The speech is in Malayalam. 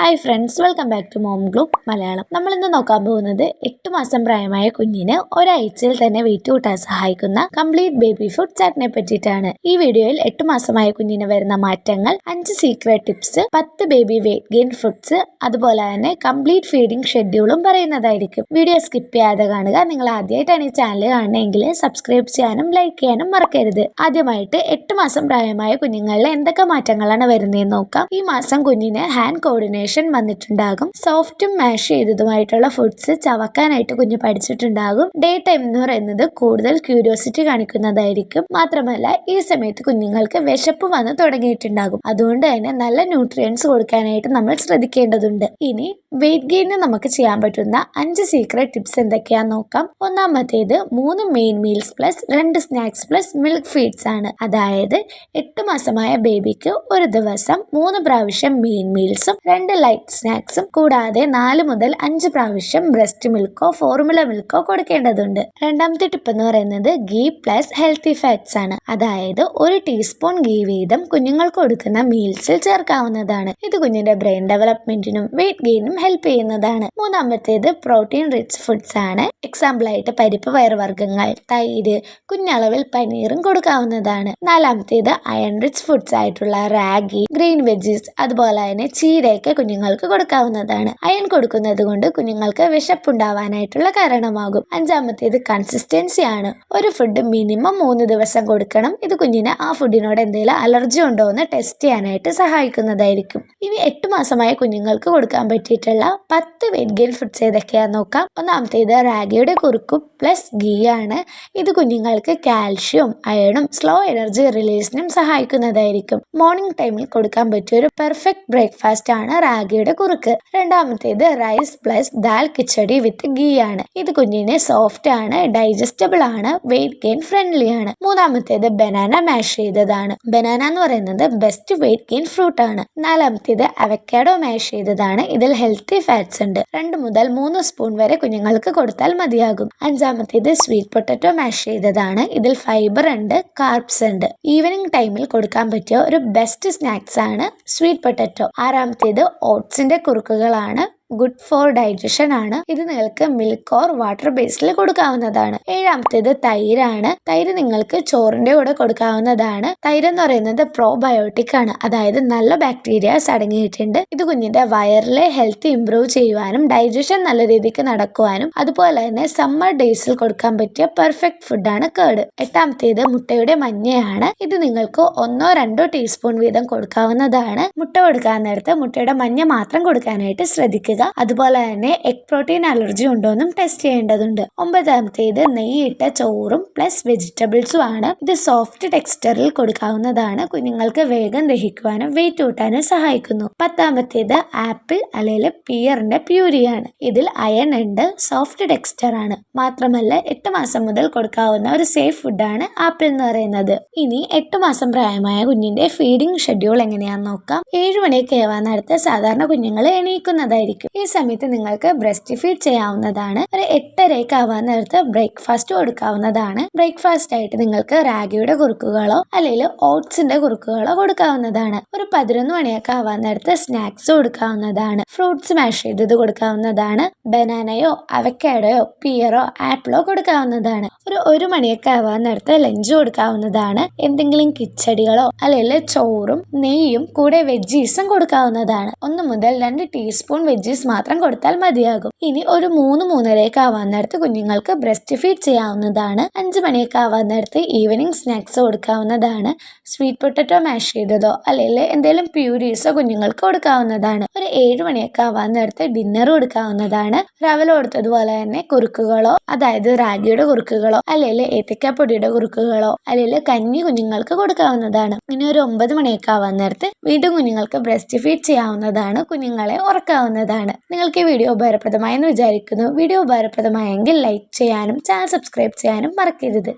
Hi friends welcome back to mom glue Malayalam നമ്മൾ ഇന്ന് നോക്കാൻ പോകുന്നത് എട്ട് മാസം പ്രായമായ കുഞ്ഞിന് ഒരാഴ്ചയിൽ തന്നെ വെയിറ്റ് കൂട്ടാൻ സഹായിക്കുന്ന കംപ്ലീറ്റ് ബേബി ഫുഡ് ചാറ്റിനെ പറ്റിയിട്ടാണ്. ഈ വീഡിയോയിൽ എട്ട് മാസമായ കുഞ്ഞിന് വരുന്ന മാറ്റങ്ങൾ അഞ്ച് സീക്രട്ട് ടിപ്സ് പത്ത് ബേബി വെയിറ്റ് ഗെയിൻ ഫുഡ്സ് അതുപോലെ തന്നെ കംപ്ലീറ്റ് ഫീഡിംഗ് ഷെഡ്യൂളും പറയുന്നതായിരിക്കും. വീഡിയോ സ്കിപ്പ് ചെയ്യാതെ കാണുക. നിങ്ങൾ ആദ്യമായിട്ടാണ് ഈ ചാനൽ കാണുന്നതെങ്കിൽ സബ്സ്ക്രൈബ് ചെയ്യാനും ലൈക്ക് ചെയ്യാനും മറക്കരുത്. ആദ്യമായിട്ട് എട്ട് മാസം പ്രായമായ കുഞ്ഞുങ്ങളിൽ എന്തൊക്കെ മാറ്റങ്ങളാണ് വരുന്നതെന്ന് നോക്കാം. ഈ മാസം കുഞ്ഞിന് ഹാൻഡ് കോർഡിനേഷൻ വന്നിട്ടുണ്ടാകും. സോഫ്റ്റും മാഷ് ചെയ്തതുമായിട്ടുള്ള ഫുഡ്സ് ചവക്കാനായിട്ട് കുഞ്ഞ് പഠിച്ചിട്ടുണ്ടാകും. ഡേ ടൈം എന്ന് പറയുന്നത് കൂടുതൽ ക്യൂരിയോസിറ്റി കാണിക്കുന്നതായിരിക്കും. മാത്രമല്ല ഈ സമയത്ത് കുഞ്ഞുങ്ങൾക്ക് വിശപ്പ് വന്ന് തുടങ്ങിയിട്ടുണ്ടാകും. അതുകൊണ്ട് തന്നെ നല്ല ന്യൂട്രിയൻസ് കൊടുക്കാനായിട്ട് നമ്മൾ ശ്രദ്ധിക്കേണ്ടതുണ്ട്. ഇനി വെയിറ്റ് ഗെയിനിന് നമുക്ക് ചെയ്യാൻ പറ്റുന്ന അഞ്ച് സീക്രട്ട് ടിപ്സ് എന്തൊക്കെയാന്ന് നോക്കാം. ഒന്നാമത്തേത് മൂന്ന് മെയിൻ മീൽസ് പ്ലസ് രണ്ട് സ്നാക്സ് പ്ലസ് മിൽക്ക് ഫീഡ്സ് ആണ്. അതായത് എട്ട് മാസമായ ബേബിക്ക് ഒരു ദിവസം മൂന്ന് പ്രാവശ്യം മെയിൻ മീൽസും രണ്ട് ലൈറ്റ് സ്നാക്സും കൂടാതെ നാല് മുതൽ അഞ്ച് പ്രാവശ്യം ബ്രസ്റ്റ് മിൽക്കോ ഫോർമുല മിൽക്കോ കൊടുക്കേണ്ടതുണ്ട്. രണ്ടാമത്തെ ടിപ്പ് എന്ന് പറയുന്നത് ഗീ പ്ലസ് ഹെൽത്തി ഫാറ്റ്സ് ആണ്. അതായത് ഒരു ടീസ്പൂൺ ഗീ വീതം കുഞ്ഞുങ്ങൾക്ക് കൊടുക്കുന്ന മീൽസിൽ ചേർക്കാവുന്നതാണ്. ഇത് കുഞ്ഞിന്റെ ബ്രെയിൻ ഡെവലപ്മെന്റിനും വെയിറ്റ് ഗെയിനും ഹെൽപ്പ് ചെയ്യുന്നതാണ്. മൂന്നാമത്തേത് പ്രോട്ടീൻ റിച്ച് ഫുഡ്സ് ആണ്. എക്സാമ്പിൾ ആയിട്ട് പരിപ്പ് പയർവർഗങ്ങൾ തൈര് കുഞ്ഞളവിൽ പനീറും കൊടുക്കാവുന്നതാണ്. നാലാമത്തേത് അയൺ റിച്ച് ഫുഡ്സ് ആയിട്ടുള്ള റാഗി ഗ്രീൻ വെജീസ് അതുപോലെ തന്നെ ചീരയൊക്കെ കുഞ്ഞുങ്ങൾക്ക് കൊടുക്കാവുന്നതാണ്. അയൺ കൊടുക്കുന്നത് കൊണ്ട് കുഞ്ഞുങ്ങൾക്ക് വിശപ്പുണ്ടാവാനായിട്ടുള്ള കാരണമാകും. അഞ്ചാമത്തേത് കൺസിസ്റ്റൻസി ആണ്. ഒരു ഫുഡ് മിനിമം മൂന്ന് ദിവസം കൊടുക്കണം. ഇത് കുഞ്ഞിന് ആ ഫുഡിനോട് എന്തെങ്കിലും അലർജി ഉണ്ടോ എന്ന് ടെസ്റ്റ് ചെയ്യാനായിട്ട് സഹായിക്കുന്നതായിരിക്കും. ഇനി എട്ട് മാസമായ കുഞ്ഞുങ്ങൾക്ക് കൊടുക്കാൻ പറ്റിയിട്ടുള്ള പത്ത് വെയിറ്റ് ഫുഡ്സ് ഏതൊക്കെയാന്ന് നോക്കാം. ഒന്നാമത്തേത് റാഗിയുടെ കുറുക്കും പ്ലസ് ഗീ ആണ്. ഇത് കുഞ്ഞുങ്ങൾക്ക് കാൽഷ്യം അയണും സ്ലോ എനർജി റിലീസിനും സഹായിക്കുന്നതായിരിക്കും. മോർണിംഗ് ടൈമിൽ കൊടുക്കാൻ പറ്റിയ ഒരു പെർഫെക്റ്റ് ബ്രേക്ക്ഫാസ്റ്റ് ആണ് റാഗിയുടെ കുറുക്ക്. രണ്ടാമത്തേത് rice plus dal khichdi with ghee ആണ്. ഇത് കുഞ്ഞിന് സോഫ്റ്റ് ആണ് ഡൈജസ്റ്റബിൾ ആണ് വെയിറ്റ് ഗെയിൻ ഫ്രണ്ട്ലി ആണ്. മൂന്നാമത്തേത് ബനാന മാഷ് ചെയ്തതാണ്. ബനാന എന്ന് പറയുന്നത് ബെസ്റ്റ് വെയിറ്റ് ഗെയിൻ ഫ്രൂട്ട് ആണ്. നാലാമത്തേത് അവക്കാഡോ മാഷ് ചെയ്തതാണ്. ഇതിൽ ഹെൽത്തി ഫാറ്റ്സ് ഉണ്ട്. രണ്ട് മുതൽ മൂന്ന് സ്പൂൺ വരെ കുഞ്ഞുങ്ങൾക്ക് കൊടുത്താൽ മതിയാകും. അഞ്ചാമത്തേത് സ്വീറ്റ് പൊട്ടറ്റോ മാഷ് ചെയ്തതാണ്. ഇതിൽ ഫൈബർ ഉണ്ട് കാർബ്സ് ഉണ്ട്. ഈവനിങ് ടൈമിൽ കൊടുക്കാൻ പറ്റിയ ഒരു ബെസ്റ്റ് സ്നാക്സ് ആണ് സ്വീറ്റ് പൊട്ടറ്റോ ആറാമത്തേത് ഓട്സിന്റെ കുറുക്കുകളാണ്. ഗുഡ് ഫോർ ഡൈജഷൻ ആണ്. ഇത് നിങ്ങൾക്ക് മിൽക്ക് ഓർ വാട്ടർ ബേസിൽ കൊടുക്കാവുന്നതാണ്. ഏഴാമത്തേത് തൈരാണ് തൈര് നിങ്ങൾക്ക് ചോറിന്റെ കൂടെ കൊടുക്കാവുന്നതാണ്. തൈര് എന്ന് പറയുന്നത് പ്രോബയോട്ടിക് ആണ്. അതായത് നല്ല ബാക്ടീരിയാസ് അടങ്ങിയിട്ടുണ്ട്. ഇത് കുഞ്ഞിന്റെ വയറിലെ ഹെൽത്ത് ഇംപ്രൂവ് ചെയ്യുവാനും ഡൈജഷൻ നല്ല രീതിക്ക് നടക്കുവാനും അതുപോലെ തന്നെ സമ്മർ ഡേയ്സിൽ കൊടുക്കാൻ പറ്റിയ പെർഫെക്റ്റ് ഫുഡാണ് കേട്. എട്ടാമത്തേത് മുട്ടയുടെ മഞ്ഞയാണ്. ഇത് നിങ്ങൾക്ക് ഒന്നോ രണ്ടോ ടീസ്പൂൺ വീതം കൊടുക്കാവുന്നതാണ്. മുട്ട കൊടുക്കാൻ നേരത്ത് മുട്ടയുടെ മഞ്ഞ മാത്രം കൊടുക്കാനായിട്ട് ശ്രദ്ധിക്കുക അതുപോലെ തന്നെ എഗ് പ്രോട്ടീൻ അലർജി ഉണ്ടോ എന്നും ടെസ്റ്റ് ചെയ്യേണ്ടതുണ്ട്. ഒമ്പതാമത്തേത് നെയ്യിട്ട ചോറും പ്ലസ് വെജിറ്റബിൾസും ആണ്. ഇത് സോഫ്റ്റ് ടെക്സ്ചറിൽ കൊടുക്കാവുന്നതാണ്. കുഞ്ഞുങ്ങൾക്ക് വേഗം ദഹിക്കുവാനും വെയിറ്റ് കൂട്ടാനും സഹായിക്കുന്നു. പത്താമത്തേത് ആപ്പിൾ അല്ലെങ്കിൽ പിയറിന്റെ പ്യൂരിയാണ്. ഇതിൽ അയൺ ഉണ്ട് സോഫ്റ്റ് ടെക്സ്ചർ ആണ്. മാത്രമല്ല എട്ട് മാസം മുതൽ കൊടുക്കാവുന്ന ഒരു സേഫ് ഫുഡാണ് ആപ്പിൾ എന്ന് പറയുന്നത്. ഇനി എട്ട് മാസം പ്രായമായ കുഞ്ഞിന്റെ ഫീഡിംഗ് ഷെഡ്യൂൾ എങ്ങനെയാണെന്ന് നോക്കാം. ഏഴ് മണിയൊക്കെ ആവാൻ നേരത്തെ സാധാരണ കുഞ്ഞുങ്ങൾ എണീക്കുന്നതായിരിക്കും. ഈ സമയത്ത് നിങ്ങൾക്ക് ബ്രസ്റ്റ് ഫീഡ് ചെയ്യാവുന്നതാണ്. ഒരു എട്ടരയ്ക്ക് ആവാൻ നേരത്ത് ബ്രേക്ക്ഫാസ്റ്റ് കൊടുക്കാവുന്നതാണ്. ബ്രേക്ക്ഫാസ്റ്റ് ആയിട്ട് നിങ്ങൾക്ക് റാഗിയുടെ കുറുക്കുകളോ അല്ലെങ്കിൽ ഓട്സിന്റെ കുറുക്കുകളോ കൊടുക്കാവുന്നതാണ്. ഒരു പതിനൊന്ന് മണിയൊക്കെ ആവാൻ നേരത്ത് സ്നാക്സ് കൊടുക്കാവുന്നതാണ്. ഫ്രൂട്ട്സ് മാഷ് ചെയ്തത് കൊടുക്കാവുന്നതാണ്. ബനാനയോ അവക്കാഡോയോ പിയറോ ആപ്പിളോ കൊടുക്കാവുന്നതാണ്. ഒരു ഒരു മണിയൊക്കെ ആവാൻ നേരത്ത് ലഞ്ച് കൊടുക്കാവുന്നതാണ്. എന്തെങ്കിലും കിച്ചടികളോ അല്ലെങ്കിൽ ചോറും നെയ്യും കൂടെ വെജീസും കൊടുക്കാവുന്നതാണ്. ഒന്ന് മുതൽ രണ്ട് ടീസ്പൂൺ വെജീസ് മാത്രം കൊടുത്താൽ മതിയാകും. ഇനി ഒരു മൂന്ന് മൂന്നരയൊക്കെ ആവാന്നിടത്ത് കുഞ്ഞുങ്ങൾക്ക് ബ്രസ്റ്റ് ഫീഡ് ചെയ്യാവുന്നതാണ്. അഞ്ച് മണിയൊക്കെ ആവാന്നിടത്ത് ഈവനിങ് സ്നാക്സ് കൊടുക്കാവുന്നതാണ്. സ്വീറ്റ് പൊട്ടറ്റോ മാഷ് ചെയ്തതോ അല്ലെങ്കിൽ എന്തെങ്കിലും പ്യൂരീസോ കുഞ്ഞുങ്ങൾക്ക് കൊടുക്കാവുന്നതാണ്. ഒരു ഏഴ് മണിയൊക്കെ ആവാന്നിടത്ത് ഡിന്നർ കൊടുക്കാവുന്നതാണ്. രാവിലെ കൊടുത്തതുപോലെ തന്നെ കുറുക്കുകളോ അതായത് റാഗിയുടെ കുറുക്കുകളോ അല്ലെങ്കിൽ ഏത്തക്കാപ്പൊടിയുടെ കുറുക്കുകളോ അല്ലെങ്കിൽ കഞ്ഞി കുഞ്ഞുങ്ങൾക്ക് കൊടുക്കാവുന്നതാണ്. ഇനി ഒരു ഒമ്പത് മണിയൊക്കെ ആവാൻ നേരത്ത് വീണ്ടും കുഞ്ഞുങ്ങൾക്ക് ബ്രസ്റ്റ് ഫീഡ് ചെയ്യാവുന്നതാണ്. കുഞ്ഞുങ്ങളെ ഉറക്കാവുന്നതാണ്. നിങ്ങൾക്ക് ഈ വീഡിയോ ഉപകാരപ്രദമായെന്ന് വിചാരിക്കുന്നു. വീഡിയോ ഉപകാരപ്രദമായെങ്കിൽ ലൈക്ക് ചെയ്യാനും ചാനൽ സബ്സ്ക്രൈബ് ചെയ്യാനും മറക്കരുത്.